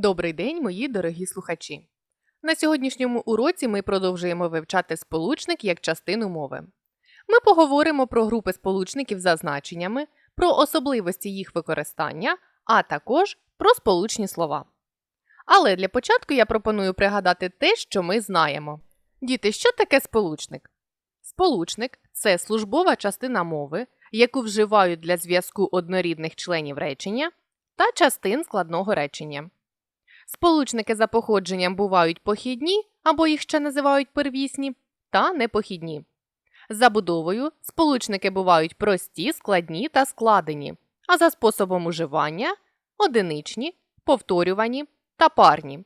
Добрий день, мої дорогі слухачі! На сьогоднішньому уроці ми продовжуємо вивчати сполучник як частину мови. Ми поговоримо про групи сполучників за значеннями, про особливості їх використання, а також про сполучні слова. Але для початку я пропоную пригадати те, що ми знаємо. Діти, що таке сполучник? Сполучник це службова частина мови, яку вживають для зв'язку однорідних членів речення та частин складного речення. Сполучники за походженням бувають похідні або їх ще називають первісні, та непохідні. За будовою сполучники бувають прості, складні та складені, а за способом уживання одиничні, повторювані та парні.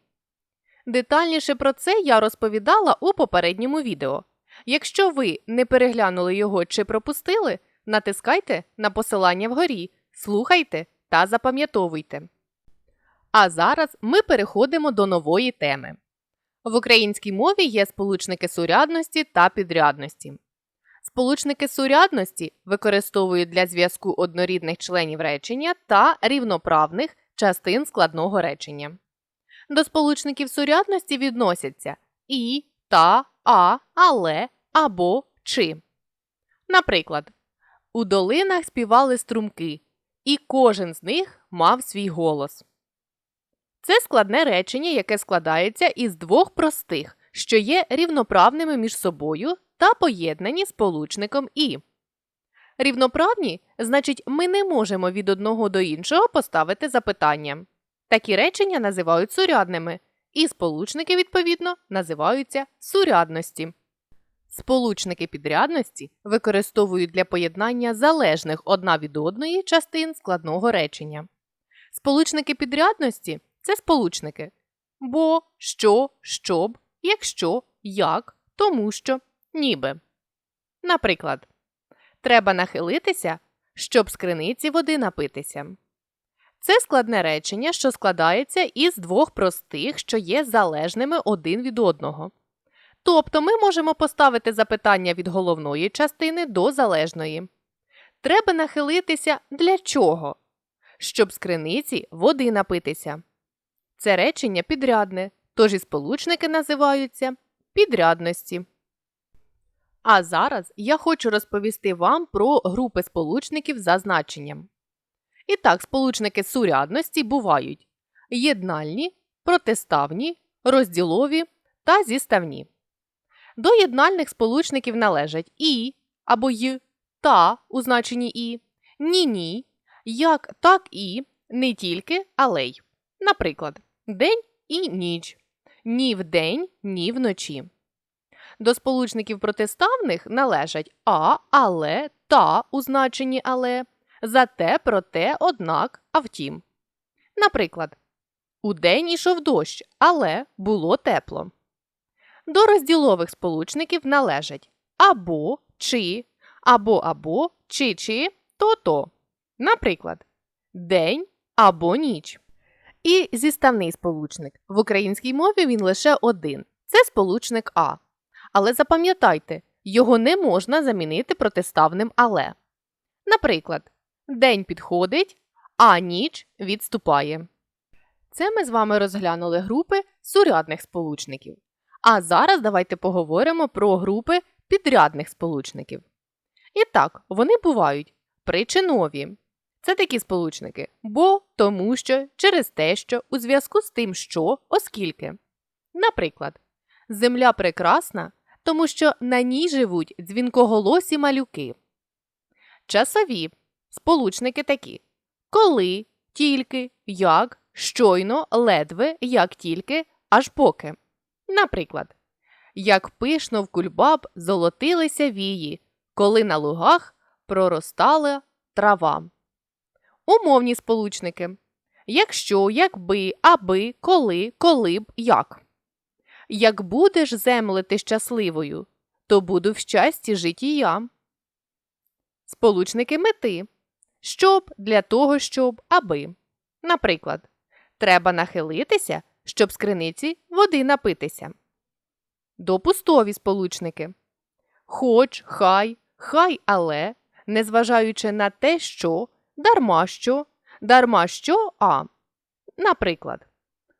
Детальніше про це я розповідала у попередньому відео. Якщо ви не переглянули його чи пропустили, натискайте на посилання вгорі, слухайте та запам'ятовуйте. А зараз ми переходимо до нової теми. В українській мові є сполучники сурядності та підрядності. Сполучники сурядності використовують для зв'язку однорідних членів речення та рівноправних частин складного речення. До сполучників сурядності відносяться і, та, а, але, або, чи. Наприклад, у долинах співали струмки, і кожен з них мав свій голос. Це складне речення, яке складається із двох простих, що є рівноправними між собою та поєднані сполучником і. Рівноправні значить, ми не можемо від одного до іншого поставити запитання. Такі речення називають сурядними, і сполучники, відповідно, називаються сурядності. Сполучники підрядності використовують для поєднання залежних одна від одної частин складного речення. Сполучники підрядності це сполучники бо, що, щоб, якщо, як, тому що, ніби. Наприклад, треба нахилитися, щоб з криниці води напитися. Це складне речення, що складається із двох простих, що є залежними один від одного. Тобто ми можемо поставити запитання від головної частини до залежної. Треба нахилитися для чого? Щоб з криниці води напитися. Це речення підрядне, тож і сполучники називаються підрядності. А зараз я хочу розповісти вам про групи сполучників за значенням. І так, сполучники сурядності бувають єднальні, протиставні, розділові та зіставні. До єднальних сполучників належать і або й, та у значенні і, ні-ні, як так і, не тільки, але й. Наприклад, день і ніч, ні вдень, ні вночі. До сполучників протиставних належать а, але, та у значенні але, зате, проте, однак, а втім. Наприклад, удень ішов дощ, але було тепло. До розділових сполучників належать або, чи, або або, чи чи, то то. Наприклад, день або ніч. І зіставний сполучник. В українській мові він лише один це сполучник А. Але запам'ятайте, його не можна замінити протиставним але. Наприклад, день підходить, а ніч відступає. Це ми з вами розглянули групи сурядних сполучників. А зараз давайте поговоримо про групи підрядних сполучників. І так, вони бувають причинові. Це такі сполучники бо, тому що, через те, що, у зв'язку з тим, що, оскільки. Наприклад, Земля прекрасна, тому що на ній живуть дзвінкоголосі малюки. Часові сполучники такі коли, тільки, як, щойно, ледве, як тільки, аж поки. Наприклад, як пишно в кульбаб золотилися вії, коли на лугах проростала трава. Умовні сполучники якщо, якби, аби, коли, коли б, як. Як будеш землити щасливою, то буду в щасті жити і я. Сполучники мети щоб, для того, щоб, аби. Наприклад, треба нахилитися, щоб з криниці води напитися. Допустові сполучники хоч, хай, хай, але, незважаючи на те, що, дарма що, дарма що а. Наприклад,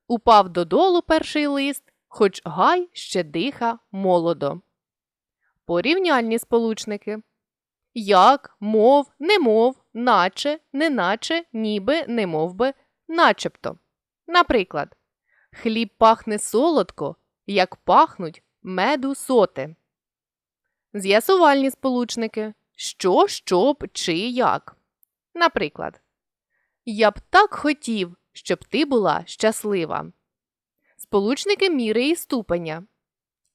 упав додолу перший лист, хоч гай ще диха молодо. Порівняльні сполучники. Як, мов, немов, наче, неначе, ніби, немовби, начебто. Наприклад, хліб пахне солодко, як пахнуть меду соти. З'ясувальні сполучники. Що, щоб, чи як. Наприклад, Я б так хотів, щоб ти була щаслива. Сполучники міри і ступеня.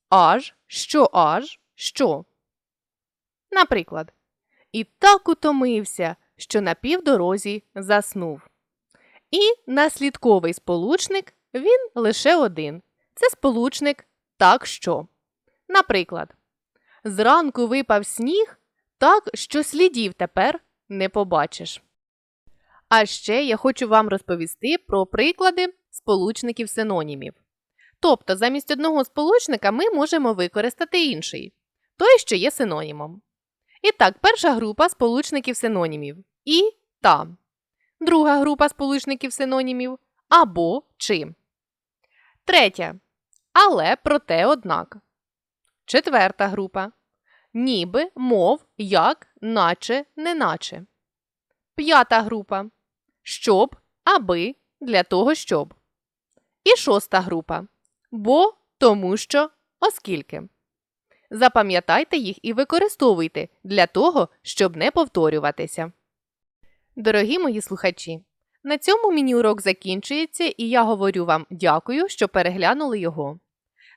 Аж, що аж, що. Наприклад, І так утомився, що на півдорозі заснув. І наслідковий сполучник він лише один. Це сполучник так що. Наприклад, Зранку випав сніг так, що слідів тепер не побачиш. А ще я хочу вам розповісти про приклади сполучників синонімів. Тобто, замість одного сполучника ми можемо використати інший, той, що є синонімом. І так, перша група сполучників синонімів і та. Друга група сполучників синонімів або чи. Третя. Але проте однак. Четверта група. Ніби, мов, як, наче, неначе. П'ята група. Щоб, аби, для того, щоб. І шоста група. Бо, тому що, оскільки. Запам'ятайте їх і використовуйте для того, щоб не повторюватися. Дорогі мої слухачі, на цьому міні-урок закінчується, і я говорю вам дякую, що переглянули його.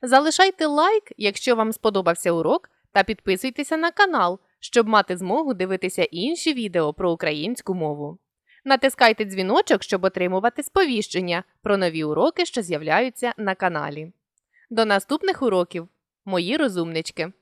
Залишайте лайк, якщо вам сподобався урок, та підписуйтеся на канал, щоб мати змогу дивитися інші відео про українську мову. Натискайте дзвіночок, щоб отримувати сповіщення про нові уроки, що з'являються на каналі. До наступних уроків, мої розумнички!